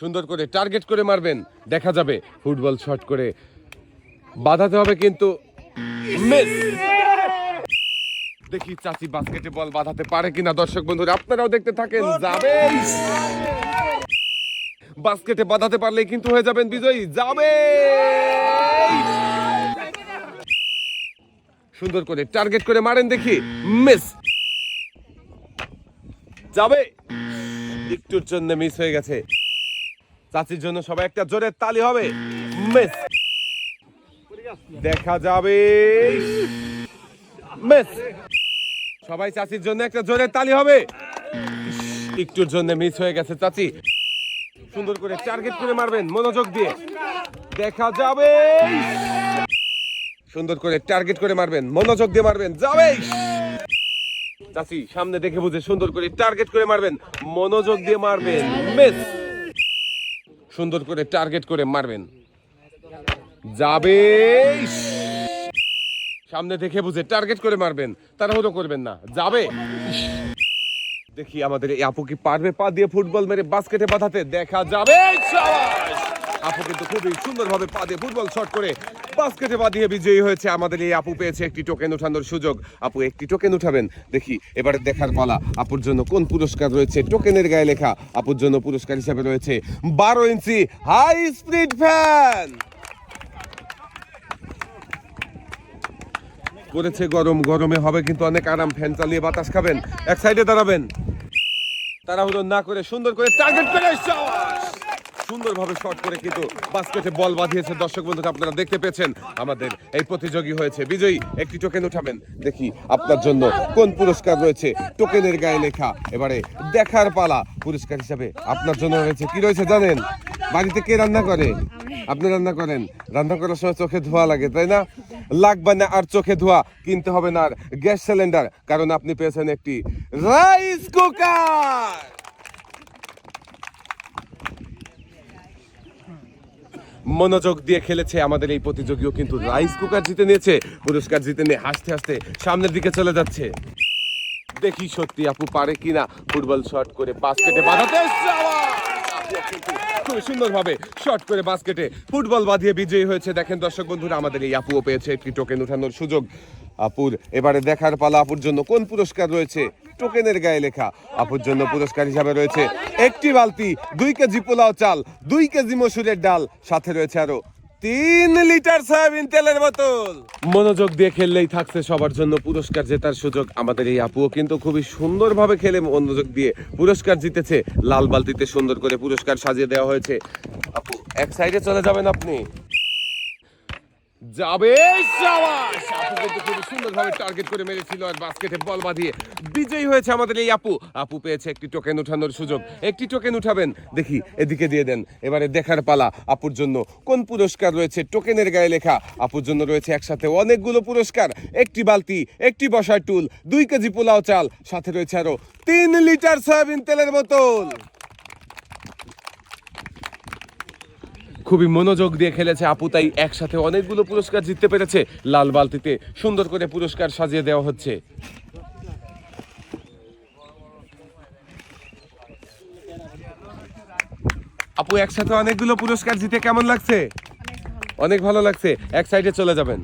সুন্দর করে টার্গেট করে মারবেন। দেখা যাবে ফুটবল শট করে। বাধাতে হবে কিন্তু দেখি চাচি বাস্কেটে বল বাঁধাতে পারে কিনা। দর্শক বন্ধুরা, আপনারাও দেখতে থাকেন। যাবে বাস্কেটে বাঁধাতে পারলে কিন্তু হয়ে যাবেন বিজয়ী। যাবে সুন্দর করে টার্গেট করে মারেন দেখি। মিস। যাবে। একটুর জন্য মিস হয়ে গেছে। চাচির জন্য সবাই একটা জোরে তালি হবে। দেখা যাবে। সবাই চাচির জন্য একটা জোরে তালি হবে। একটুর জন্য মিস হয়ে গেছে চাচি। সুন্দর করে টার্গেট করে মারবেন মনোযোগ দিয়ে। দেখা যাবে। সুন্দর করে টার্গেট করে মারবেন, মনোযোগ দিয়ে মারবেন। যাবে। চাচি, সামনে দেখে বুঝে সুন্দর করে টার্গেট করে মারবেন, মনোযোগ দিয়ে মারবেন। মিস। সুন্দর করে টার্গেট করে মারবেন। যাবে সামনে দেখে বুঝে টার্গেট করে মারবেন, তাড়াহুড়ো করবেন না। যাবে দেখি আমাদের এই আপু কি পারবে পা দিয়ে ফুটবল মেরে বাস্কেটে বাঁধাতে? দেখা যাবে! আপু কিন্তু খুবই সুন্দরভাবে পা দিয়ে ফুটবল শট করে বাস্কেটে পা দিয়ে বিজয়ী হয়েছে। আমাদের এই আপু পেয়েছে একটি টোকেন উঠানোর সুযোগ। আপু একটি টোকেন উঠাবেন। দেখি, এবারে দেখার পালা। আপুর জন্য কোন পুরস্কার রয়েছে? টোকেনের গায়ে লেখা, আপুর জন্য পুরস্কার হিসেবে রয়েছে বারো ইঞ্চি হাই স্পিড ফ্যান করেছে গরম, গরমে হবে কিন্তু অনেক আরাম। ফ্যান চালিয়ে বাতাস খাবেন। এক সাইডে দাঁড়াবেন। তাড়াহুড়ো না করে সুন্দর করে টার্গেট করে! সুন্দরভাবে শট করে কিন্তু বাস্কেটে বল বাঁধিয়েছে। দর্শক বন্ধুরা, আপনারা দেখতে পেয়েছেন আমাদের এই প্রতিযোগী হয়েছে। বিজয়ী, একটি টোকেন উঠাবেন। দেখি আপনার জন্য কোন পুরস্কার রয়েছে। টোকেনের গায়ে লেখা। এবারে দেখার পালা পুরস্কার হিসাবে আপনার জন্য রয়েছে। কি রয়েছে জানেন? বাড়িতে কে রান্না করে? আপনি রান্না করেন। রান্না করার সময় চোখে ধোয়া লাগে, তাই না? লাগবে না আর চোখে ধোয়া। কিনতে হবে না আর গ্যাস সিলিন্ডার। কারণ আপনি পেয়েছেন একটি রাইস কুকার মনোযোগ দিয়ে খেলেছে আমাদের এই প্রতিযোগীও কিন্তু রাইস কুকার জিতে নিয়েছে, পুরস্কার জিতে নিয়ে হাসতে হাসতে সামনের দিকে চলে যাচ্ছে। দেখি সত্যি আপু পারে কিনা ফুটবল শট করে বাস্কেটে বাঁধাতে খুব সুন্দরভাবে শট করে বাস্কেটে ফুটবল বাঁধিয়ে বিজয়ী হয়েছে। দেখেন দর্শক বন্ধুরা, আমাদের এই আপুও পেয়েছে একটি টোকেন উঠানোর সুযোগ। আপুর। এবারে দেখার পালা আপুর জন্য কোন পুরস্কার রয়েছে? টোকেনের গায়ে লেখা। আপুর জন্য পুরস্কার হিসাবে রয়েছে একটি বালতি, দুই কেজি পোলাও চাল, দুই কেজি মসুরের ডাল। সাথে রয়েছে আরও তিন লিটার সয়াবিন তেলের বোতল। মনোযোগ দিয়ে খেললেই থাকছে সবার জন্য পুরস্কার জেতার সুযোগ। আমাদের এই আপুও কিন্তু খুবই সুন্দরভাবে খেলে মনোযোগ দিয়ে পুরস্কার জিতেছে। লাল বালতিতে সুন্দর করে পুরস্কার সাজিয়ে দেওয়া হয়েছে। আপু, এক সাইডে চলে যাবেন আপনি। যাবে সাবাস! আপু কিন্তু খুবই সুন্দরভাবে টার্গেট করে মেরেছিল আর বাস্কেটে বল বাঁধিয়ে। বিজয়ী হয়েছে আমাদের এই আপু। আপু পেয়েছে একটি টোকেন উঠানোর সুযোগ। একটি টোকেন উঠাবেন। দেখি, এদিকে দিয়ে দেন। এবারে দেখার পালা আপুর জন্য। কোন পুরস্কার রয়েছে? টোকেনের গায়ে লেখা। আপুর জন্য রয়েছে একসাথে অনেকগুলো পুরস্কার। একটি বালতি, একটি বসার টুল দুই কেজি পোলাও চাল। সাথে রয়েছে আরও তিন লিটার সয়াবিন তেলের বোতল। খুবই মনোযোগ দিয়ে খেলেছে আপু তাই একসাথে অনেকগুলো পুরস্কার জিততে পেরেছে লাল বালতিতে। সুন্দর করে পুরস্কার সাজিয়ে দেওয়া হচ্ছে। আপু একসাথে অনেকগুলো পুরস্কার জিতে কেমন লাগছে? অনেক ভালো। লাগছে। এক সাইডে চলে যাবেন।